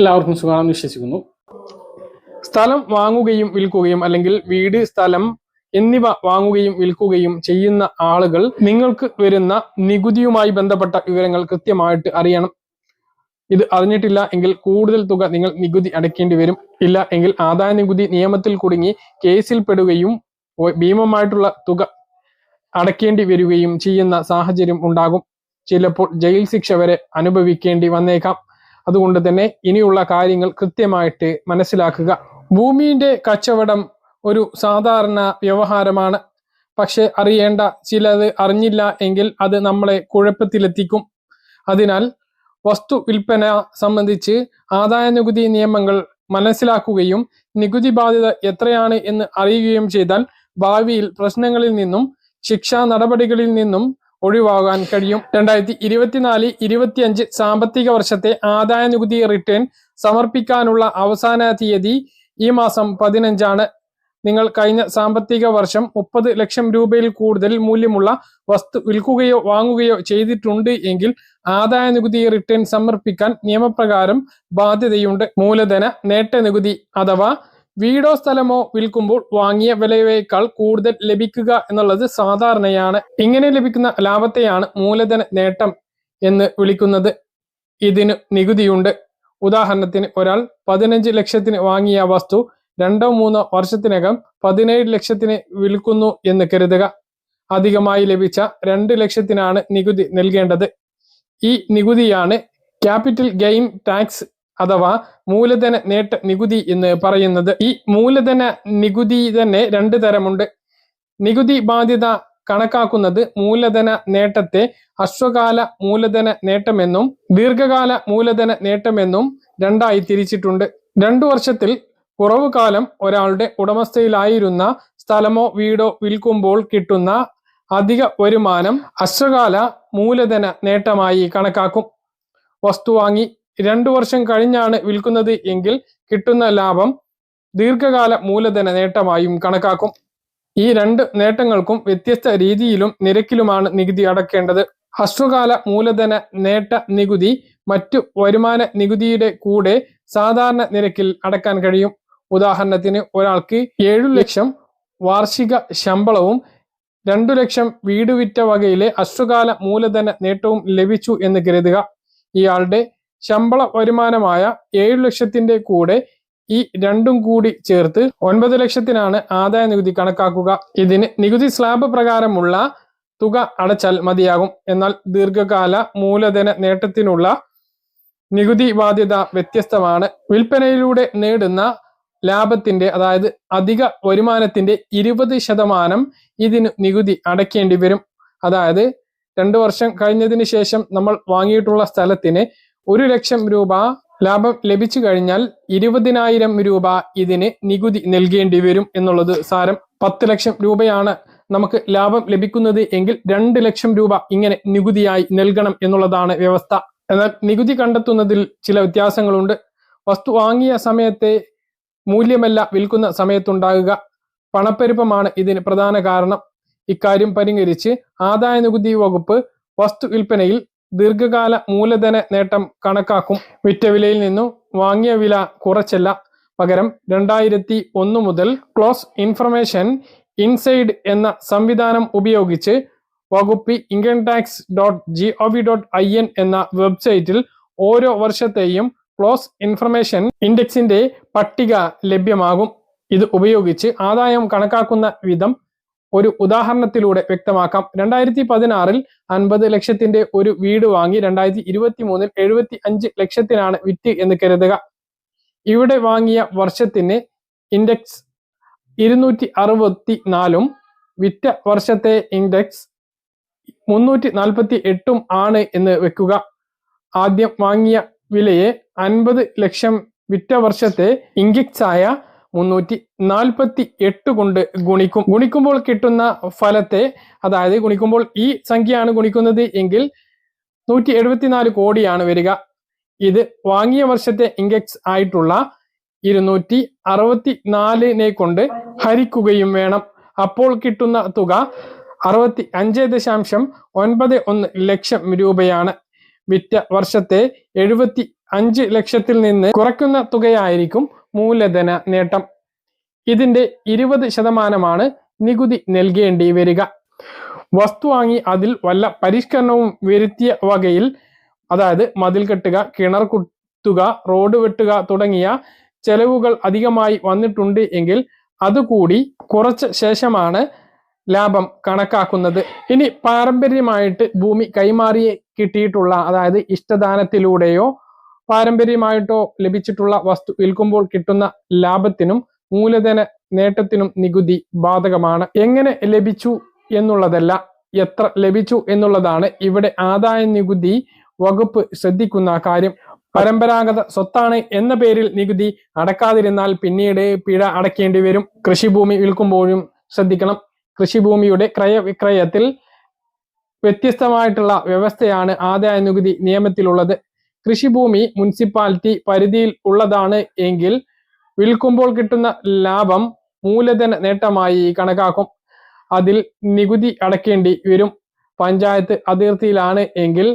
എല്ലാവർക്കും സുഖമാണെന്ന് വിശ്വസിക്കുന്നു. സ്ഥലം വാങ്ങുകയും വിൽക്കുകയും അല്ലെങ്കിൽ വീട് സ്ഥലം എന്നിവ വാങ്ങുകയും വിൽക്കുകയും ചെയ്യുന്ന ആളുകൾ നിങ്ങൾക്ക് വരുന്ന നികുതിയുമായി ബന്ധപ്പെട്ട വിവരങ്ങൾ കൃത്യമായിട്ട് അറിയണം. ഇത് അറിഞ്ഞിട്ടില്ല എങ്കിൽ കൂടുതൽ തുക നിങ്ങൾ നികുതി അടയ്ക്കേണ്ടി വരും. ഇല്ല എങ്കിൽ ആദായ നികുതി നിയമത്തിൽ കുടുങ്ങി കേസിൽ പെടുകയും ഭീമമായിട്ടുള്ള തുക അടയ്ക്കേണ്ടി വരികയും ചെയ്യുന്ന സാഹചര്യം ഉണ്ടാകും. ചിലപ്പോൾ ജയിൽ ശിക്ഷ വരെ അനുഭവിക്കേണ്ടി വന്നേക്കാം. അതുകൊണ്ട് തന്നെ ഇനിയുള്ള കാര്യങ്ങൾ കൃത്യമായിട്ട് മനസ്സിലാക്കുക. ഭൂമിയുടെ കച്ചവടം ഒരു സാധാരണ വ്യവഹാരമാണ്. പക്ഷെ അറിയേണ്ട ചിലത് അറിഞ്ഞില്ല എങ്കിൽ അത് നമ്മളെ കുഴപ്പത്തിലെത്തിക്കും. അതിനാൽ വസ്തു വിൽപ്പന സംബന്ധിച്ച് ആദായ നികുതി നിയമങ്ങൾ മനസ്സിലാക്കുകയും നികുതി ബാധ്യത എത്രയാണ് എന്ന് അറിയുകയും ചെയ്താൽ ഭാവിയിൽ പ്രശ്നങ്ങളിൽ നിന്നും ശിക്ഷാ നടപടികളിൽ നിന്നും ഒഴിവാകാൻ കഴിയും. രണ്ടായിരത്തി ഇരുപത്തിനാല് ഇരുപത്തിയഞ്ച് സാമ്പത്തിക വർഷത്തെ ആദായ നികുതി റിട്ടേൺ സമർപ്പിക്കാനുള്ള അവസാന തീയതി ഈ മാസം പതിനഞ്ചാണ്. നിങ്ങൾ കഴിഞ്ഞ സാമ്പത്തിക വർഷം മുപ്പത് ലക്ഷം രൂപയിൽ കൂടുതൽ മൂല്യമുള്ള വസ്തു വിൽക്കുകയോ വാങ്ങുകയോ ചെയ്തിട്ടുണ്ട് എങ്കിൽ ആദായ നികുതി റിട്ടേൺ സമർപ്പിക്കാൻ നിയമപ്രകാരം ബാധ്യതയുണ്ട്. മൂലധന നേട്ട നികുതി അഥവാ വീടോ സ്ഥലമോ വിൽക്കുമ്പോൾ വാങ്ങിയ വിലയേക്കാൾ കൂടുതൽ ലഭിക്കുക എന്നുള്ളത് സാധാരണയാണ്. ഇങ്ങനെ ലഭിക്കുന്ന ലാഭത്തെയാണ് മൂലധന നേട്ടം എന്ന് വിളിക്കുന്നത്. ഇതിന് നികുതിയുണ്ട്. ഉദാഹരണത്തിന് ഒരാൾ പതിനഞ്ച് ലക്ഷത്തിന് വാങ്ങിയ വസ്തു രണ്ടോ മൂന്നോ വർഷത്തിനകം പതിനേഴ് ലക്ഷത്തിന് വിൽക്കുന്നു എന്ന് കരുതുക. അധികമായി ലഭിച്ച രണ്ട് ലക്ഷത്തിനാണ് നികുതി നൽകേണ്ടത്. ഈ നികുതിയാണ് ക്യാപിറ്റൽ ഗെയിൻ ടാക്സ് അഥവാ മൂലധന നേട്ട നികുതി എന്ന് പറയുന്നത് ഈ മൂലധന നികുതി തന്നെ രണ്ട് തരമുണ്ട്. നികുതി ബാധ്യത കണക്കാക്കുന്നത് മൂലധന നേട്ടത്തെ അശ്വകാല മൂലധന നേട്ടമെന്നും ദീർഘകാല മൂലധന നേട്ടമെന്നും രണ്ടായി തിരിച്ചിട്ടുണ്ട്. രണ്ടു വർഷത്തിൽ കുറവ് കാലം ഒരാളുടെ ഉടമസ്ഥയിലായിരുന്ന സ്ഥലമോ വീടോ വിൽക്കുമ്പോൾ കിട്ടുന്ന അധിക വരുമാനം അശ്വകാല മൂലധന നേട്ടമായി കണക്കാക്കും. വസ്തു വാങ്ങി രണ്ടു വർഷം കഴിഞ്ഞാണ് വിൽക്കുന്നത് എങ്കിൽ കിട്ടുന്ന ലാഭം ദീർഘകാല മൂലധന നേട്ടമായും കണക്കാക്കും. ഈ രണ്ട് നേട്ടങ്ങൾക്കും വ്യത്യസ്ത രീതിയിലും നിരക്കിലുമാണ് നികുതി അടക്കേണ്ടത്. ഹ്രസ്വകാല മൂലധന നേട്ട നികുതി മറ്റു വരുമാന നികുതിയുടെ കൂടെ സാധാരണ നിരക്കിൽ അടക്കാൻ കഴിയും. ഉദാഹരണത്തിന് ഒരാൾക്ക് ഏഴു ലക്ഷം വാർഷിക ശമ്പളവും രണ്ടു ലക്ഷം വീട് വിറ്റ വകയിലെ അശ്വകാല മൂലധന നേട്ടവും ലഭിച്ചു എന്ന് കരുതുക. ഇയാളുടെ ശമ്പള വരുമാനമായ ഏഴു ലക്ഷത്തിന്റെ കൂടെ ഈ രണ്ടും കൂടി ചേർത്ത് ഒൻപത് ലക്ഷത്തിനാണ് ആദായ നികുതി കണക്കാക്കുക. ഇതിന് നികുതി സ്ലാബ് പ്രകാരമുള്ള തുക അടച്ചാൽ മതിയാകും. എന്നാൽ ദീർഘകാല മൂലധന നേട്ടത്തിനുള്ള നികുതി ബാധ്യത വ്യത്യസ്തമാണ്. വിൽപ്പനയിലൂടെ നേടുന്ന ലാഭത്തിന്റെ അതായത് അധിക വരുമാനത്തിന്റെ ഇരുപത് ശതമാനം ഇതിന് നികുതി അടയ്ക്കേണ്ടി വരും. അതായത് രണ്ടു വർഷം കഴിഞ്ഞതിന് ശേഷം നമ്മൾ വാങ്ങിയിട്ടുള്ള സ്ഥലത്തിന് ഒരു ലക്ഷം രൂപ ലാഭം ലഭിച്ചു കഴിഞ്ഞാൽ ഇരുപതിനായിരം രൂപ ഇതിന് നികുതി നൽകേണ്ടി വരും എന്നുള്ളത് സാരം പത്ത് ലക്ഷം രൂപയാണ് നമുക്ക് ലാഭം ലഭിക്കുന്നത് എങ്കിൽ രണ്ട് ലക്ഷം രൂപ ഇങ്ങനെ നികുതിയായി നൽകണം എന്നുള്ളതാണ് വ്യവസ്ഥ. എന്നാൽ നികുതി കണ്ടെത്തുന്നതിൽ ചില വ്യത്യാസങ്ങളുണ്ട്. വസ്തു വാങ്ങിയ സമയത്തെ മൂല്യമല്ല വിൽക്കുന്ന സമയത്തുണ്ടാകുക. പണപ്പെരുപ്പമാണ് ഇതിന് പ്രധാന കാരണം. ഇക്കാര്യം പരിഹരിച്ച് ആദായ നികുതി വകുപ്പ് വസ്തു വിൽപ്പനയിൽ ദീർഘകാല മൂലധന നേട്ടം കണക്കാക്കും. വിറ്റ വിലയിൽ നിന്നും വാങ്ങിയ വില കുറച്ചല്ല. പകരം രണ്ടായിരത്തി ഒന്ന് മുതൽ ക്ലോസ് ഇൻഫർമേഷൻ ഇൻസൈഡ് എന്ന സംവിധാനം ഉപയോഗിച്ച് വകുപ്പ് income tax dot G O V dot I N എന്ന വെബ്സൈറ്റിൽ ഓരോ വർഷത്തെയും ക്ലോസ് ഇൻഫർമേഷൻ ഇൻഡെക്സിന്റെ പട്ടിക ലഭ്യമാകും. ഇത് ഉപയോഗിച്ച് ആദായം കണക്കാക്കുന്ന വിധം ഒരു ഉദാഹരണത്തിലൂടെ വ്യക്തമാക്കാം. രണ്ടായിരത്തി പതിനാറിൽ അൻപത് ലക്ഷത്തിന്റെ ഒരു വീട് വാങ്ങി രണ്ടായിരത്തി ഇരുപത്തി മൂന്നിൽ എഴുപത്തി അഞ്ച് ലക്ഷത്തിനാണ് വിറ്റ് എന്ന് കരുതുക. ഇവിടെ വാങ്ങിയ വർഷത്തിന് ഇൻഡെക്സ് ഇരുന്നൂറ്റി അറുപത്തി നാലും വിറ്റ വർഷത്തെ ഇൻഡെക്സ് മുന്നൂറ്റി നാൽപ്പത്തി എട്ടും ആണ് എന്ന് വെക്കുക. ആദ്യം വാങ്ങിയ വിലയെ അൻപത് ലക്ഷം വിറ്റ വർഷത്തെ ഇൻഡെക്സ് ആയ മുന്നൂറ്റി നാൽപ്പത്തി എട്ട് കൊണ്ട് ഗുണിക്കും. ഗുണിക്കുമ്പോൾ കിട്ടുന്ന ഫലത്തെ അതായത് ഗുണിക്കുമ്പോൾ ഈ സംഖ്യയാണ് ഗുണിക്കുന്നത് എങ്കിൽ നൂറ്റി എഴുപത്തിനാല് കോടിയാണ് വരിക. ഇത് വാങ്ങിയ വർഷത്തെ ഇൻഡെക്സ് ആയിട്ടുള്ള ഇരുന്നൂറ്റി അറുപത്തി നാലിനെ കൊണ്ട് ഹരിക്കുകയും വേണം. അപ്പോൾ കിട്ടുന്ന തുക അറുപത്തി അഞ്ച് ദശാംശം ഒൻപത് ഒന്ന് ലക്ഷം രൂപയാണ്. വിറ്റ വർഷത്തെ എഴുപത്തി അഞ്ച് ലക്ഷത്തിൽ നിന്ന് കുറയ്ക്കുന്ന തുകയായിരിക്കും മൂലധന നേട്ടം. ഇതിന്റെ ഇരുപത് ശതമാനമാണ് നികുതി നൽകേണ്ടി വരിക. വസ്തു വാങ്ങി അതിൽ വല്ല പരിഷ്കരണവും വരുത്തിയ വകയിൽ അതായത് മതിൽ കെട്ടുക കിണർ കുത്തുക റോഡ് വെട്ടുക തുടങ്ങിയ ചെലവുകൾ അധികമായി വന്നിട്ടുണ്ട് എങ്കിൽ അതുകൂടി കുറച്ച ശേഷമാണ് ലാഭം കണക്കാക്കുന്നത്. ഇനി പാരമ്പര്യമായിട്ട് ഭൂമി കൈമാറി കിട്ടിയിട്ടുള്ള അതായത് ഇഷ്ടദാനത്തിലൂടെയോ പാരമ്പര്യമായിട്ടോ ലഭിച്ചിട്ടുള്ള വസ്തു വിൽക്കുമ്പോൾ കിട്ടുന്ന ലാഭത്തിനും മൂലധന നേട്ടത്തിനും നികുതി ബാധകമാണ്. എങ്ങനെ ലഭിച്ചു എന്നുള്ളതല്ല എത്ര ലഭിച്ചു എന്നുള്ളതാണ് ഇവിടെ ആദായ നികുതി വകുപ്പ് ശ്രദ്ധിക്കുന്ന കാര്യം. പരമ്പരാഗത സ്വത്താണ് എന്ന പേരിൽ നികുതി അടക്കാതിരുന്നാൽ പിന്നീട് പിഴ അടക്കേണ്ടി വരും. കൃഷിഭൂമി വിൽക്കുമ്പോഴും ശ്രദ്ധിക്കണം. കൃഷിഭൂമിയുടെ ക്രയവിക്രയത്തിൽ വ്യത്യസ്തമായിട്ടുള്ള വ്യവസ്ഥയാണ് ആദായ നികുതി നിയമത്തിലുള്ളത്. കൃഷിഭൂമി മുനിസിപ്പാലിറ്റി പരിധിയിൽ ഉള്ളതാണ് എങ്കിൽ വിൽക്കുമ്പോൾ കിട്ടുന്ന ലാഭം മൂലധന നേട്ടമായി കണക്കാക്കും. അതിൽ നികുതി അടക്കേണ്ടി വരും. പഞ്ചായത്ത് അതിർത്തിയിലാണ് എങ്കിൽ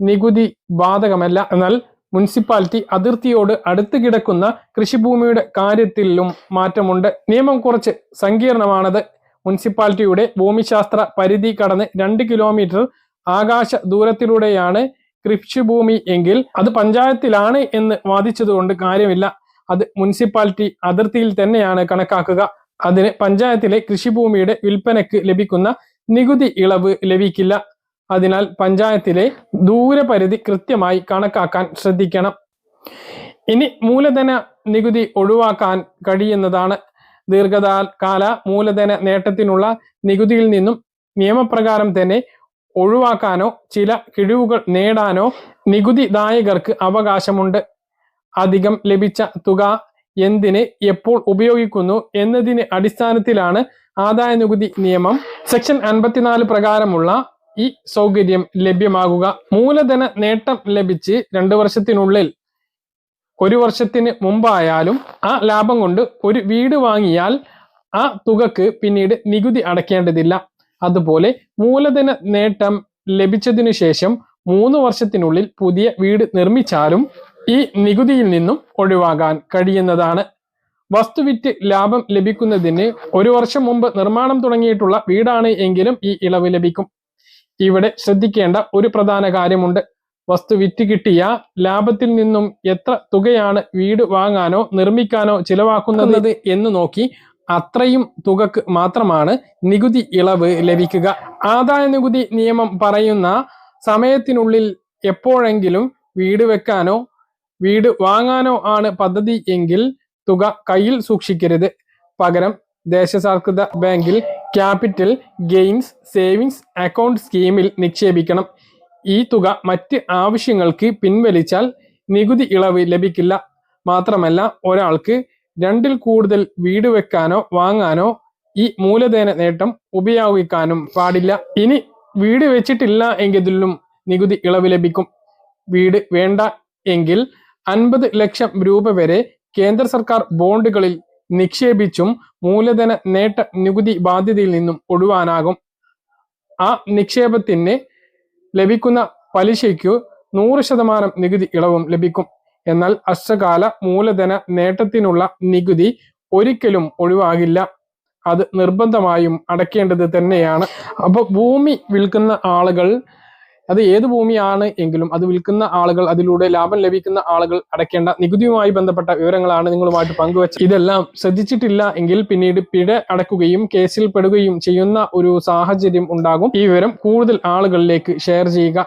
നികുതി ബാധകമല്ല. എന്നാൽ മുനിസിപ്പാലിറ്റി അതിർത്തിയോട് അടുത്ത് കിടക്കുന്ന കൃഷിഭൂമിയുടെ കാര്യത്തിലും മാറ്റമുണ്ട്. നിയമം കുറച്ച് സങ്കീർണമാണത്. മുനിസിപ്പാലിറ്റിയുടെ ഭൂമിശാസ്ത്ര പരിധി കടന്ന് രണ്ട് കിലോമീറ്റർ ആകാശ ദൂരത്തിലൂടെയാണ് കൃഷിഭൂമി എങ്കിൽ അത് പഞ്ചായത്തിലാണ് എന്ന് വാദിച്ചതുകൊണ്ട് കാര്യമില്ല. അത് മുനിസിപ്പാലിറ്റി അതിർത്തിയിൽ തന്നെയാണ് കണക്കാക്കുക. അതിന് പഞ്ചായത്തിലെ കൃഷിഭൂമിയുടെ വിൽപ്പനയ്ക്ക് ലഭിക്കുന്ന നികുതി ഇളവ് ലഭിക്കില്ല. അതിനാൽ പഞ്ചായത്തിലെ ദൂരപരിധി കൃത്യമായി കണക്കാക്കാൻ ശ്രദ്ധിക്കണം. ഇനി മൂലധന നികുതി ഒഴിവാക്കാൻ കഴിയുന്നതാണ്. ദീർഘകാല മൂലധന നേട്ടത്തിനുള്ള നികുതിയിൽ നിന്നും നിയമപ്രകാരം തന്നെ ഒഴിവാക്കാനോ ചില കിഴിവുകൾ നേടാനോ നികുതിദായകർക്ക് അവകാശമുണ്ട്. അധികം ലഭിച്ച തുക എന്തിന് എപ്പോൾ ഉപയോഗിക്കുന്നു എന്നതിന് അടിസ്ഥാനത്തിലാണ് ആദായ നികുതി നിയമം. സെക്ഷൻ അൻപത്തിനാല് പ്രകാരമുള്ള ഈ സൗകര്യം ലഭ്യമാകുക. മൂലധന നേട്ടം ലഭിച്ച് രണ്ടു വർഷത്തിനുള്ളിൽ ഒരു വർഷത്തിന് മുമ്പായാലും ആ ലാഭം കൊണ്ട് ഒരു വീട് വാങ്ങിയാൽ ആ തുകക്ക് പിന്നീട് നികുതി അടയ്ക്കേണ്ടതില്ല. അതുപോലെ മൂലധന നേട്ടം ലഭിച്ചതിനു ശേഷം മൂന്ന് വർഷത്തിനുള്ളിൽ പുതിയ വീട് നിർമ്മിച്ചാലും ഈ നികുതിയിൽ നിന്നും ഒഴിവാകാൻ കഴിയുന്നതാണ്. വസ്തുവിറ്റ് ലാഭം ലഭിക്കുന്നതിന് ഒരു വർഷം മുമ്പ് നിർമ്മാണം തുടങ്ങിയിട്ടുള്ള വീടാണ് എങ്കിലും ഈ ഇളവ് ലഭിക്കും. ഇവിടെ ശ്രദ്ധിക്കേണ്ട ഒരു പ്രധാന കാര്യമുണ്ട്. വസ്തു വിറ്റ് കിട്ടിയ ലാഭത്തിൽ നിന്നും എത്ര തുകയാണ് വീട് വാങ്ങാനോ നിർമ്മിക്കാനോ ചിലവാക്കുന്നത് എന്ന് നോക്കി അത്രയും തുകക്ക് മാത്രമാണ് നികുതി ഇളവ് ലഭിക്കുക. ആദായ നികുതി നിയമം പറയുന്ന സമയത്തിനുള്ളിൽ എപ്പോഴെങ്കിലും വീട് വെക്കാനോ വീട് വാങ്ങാനോ ആണ് പദ്ധതി എങ്കിൽ തുക കയ്യിൽ സൂക്ഷിക്കരുത്. പകരം ദേശസാൽകൃത ബാങ്കിൽ ക്യാപിറ്റൽ ഗെയിൻസ് സേവിങ്സ് അക്കൗണ്ട് സ്കീമിൽ നിക്ഷേപിക്കണം. ഈ തുക മറ്റ് ആവശ്യങ്ങൾക്ക് പിൻവലിച്ചാൽ നികുതി ഇളവ് ലഭിക്കില്ല. മാത്രമല്ല ഒരാൾക്ക് രണ്ടിൽ കൂടുതൽ വീട് വെക്കാനോ വാങ്ങാനോ ഈ മൂലധന നേട്ടം ഉപയോഗിക്കാനും പാടില്ല. ഇനി വീട് വെച്ചിട്ടില്ല എങ്കിലും നികുതി ഇളവ് ലഭിക്കും. വീട് വേണ്ട എങ്കിൽ അൻപത് ലക്ഷം രൂപ വരെ കേന്ദ്ര സർക്കാർ ബോണ്ടുകളിൽ നിക്ഷേപിച്ചും മൂലധന നേട്ട നികുതി ബാധ്യതയിൽ നിന്നും ഒഴിവാനാകും. ആ നിക്ഷേപത്തിന് ലഭിക്കുന്ന പലിശയ്ക്കു നൂറ് ശതമാനം നികുതി ഇളവും ലഭിക്കും. എന്നാൽ അശ്വകാല മൂലധന നേട്ടത്തിനുള്ള നികുതി ഒരിക്കലും ഒഴിവാകില്ല. അത് നിർബന്ധമായും അടയ്ക്കേണ്ടത് തന്നെയാണ്. അപ്പോൾ ഭൂമി വിൽക്കുന്ന ആളുകൾ അത് ഏത് ഭൂമിയാണ് എങ്കിലും അത് വിൽക്കുന്ന ആളുകൾ അതിലൂടെ ലാഭം ലഭിക്കുന്ന ആളുകൾ അടയ്ക്കേണ്ട നികുതിയുമായി ബന്ധപ്പെട്ട വിവരങ്ങളാണ് നിങ്ങളുമായിട്ട് പങ്കുവച്ചത്. ഇതെല്ലാം ശ്രദ്ധിച്ചിട്ടില്ല എങ്കിൽ പിന്നീട് പിഴ അടക്കുകയും കേസിൽ പെടുകയും ചെയ്യുന്ന ഒരു സാഹചര്യം ഉണ്ടാകും. ഈ വിവരം കൂടുതൽ ആളുകളിലേക്ക് ഷെയർ ചെയ്യുക.